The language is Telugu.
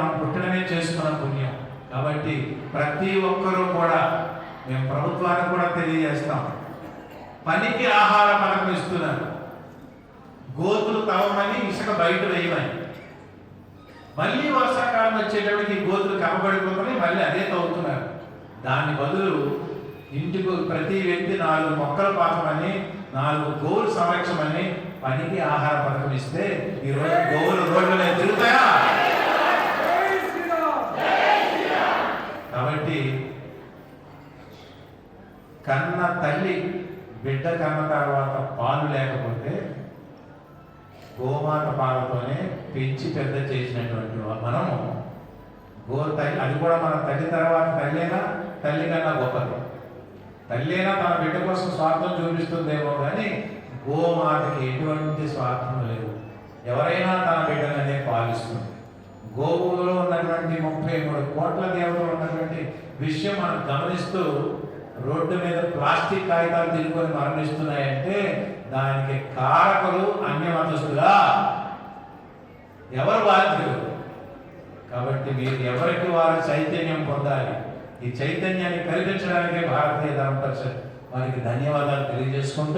మనం పుట్టడమే చేసుకున్న పుణ్యం. కాబట్టి ప్రతి ఒక్కరూ కూడా మేము ప్రభుత్వానికి కూడా తెలియజేస్తాం. పనికి ఆహార పథకం ఇస్తున్నారు. గోతులు తవ్వమని ఇసుక బయట వేయమని. మళ్ళీ వర్షాకాలం వచ్చేటప్పటికి గోతులు కప్పబడిపోతున్నాయి మళ్ళీ అదే తవ్వుతున్నారు. దాని బదులు ఇంటికి ప్రతి వ్యక్తి నాలుగు మొక్కలు పాకమని నాలుగు గోవులు సంరక్షమని పనికి ఆహార పథకం ఇస్తే ఈరోజు గోవులు రోడ్ల మీద తిరుగుతాయా కాబట్టి కన్న తల్లి బిడ్డ కన్న తర్వాత పాలు లేకపోతే గోమాత పాలతోనే పెంచి పెద్ద చేసినటువంటి మనము గో తల్లి అది కూడా మన తల్లి తర్వాత తల్లేనా? తల్లి కన్నా గొప్పది. తల్లేనా తన బిడ్డ కోసం స్వార్థం చూపిస్తుందేమో కానీ గోమాతకి ఎటువంటి స్వార్థం లేదు. ఎవరైనా తన బిడ్డలనే పాలిస్తుంది. గోవులో ఉన్నటువంటి ముప్పై మూడు కోట్ల దేవతలు ఉన్నటువంటి విషయం మనం గమనిస్తూ రోడ్డు మీద ప్లాస్టిక్ కాగితాలు తిరుగుకొని మరణిస్తున్నాయంటే దానికి కారకులు అన్యమతస్తులా? ఎవరు బాధ్యులు కాబట్టి మీరు ఎవరికి వారు చైతన్యం పొందాలి? ఈ చైతన్యాన్ని కల్పించడానికే భారతీయ ధర్మ పరిషత్ వారికి ధన్యవాదాలు తెలియజేసుకుంటూ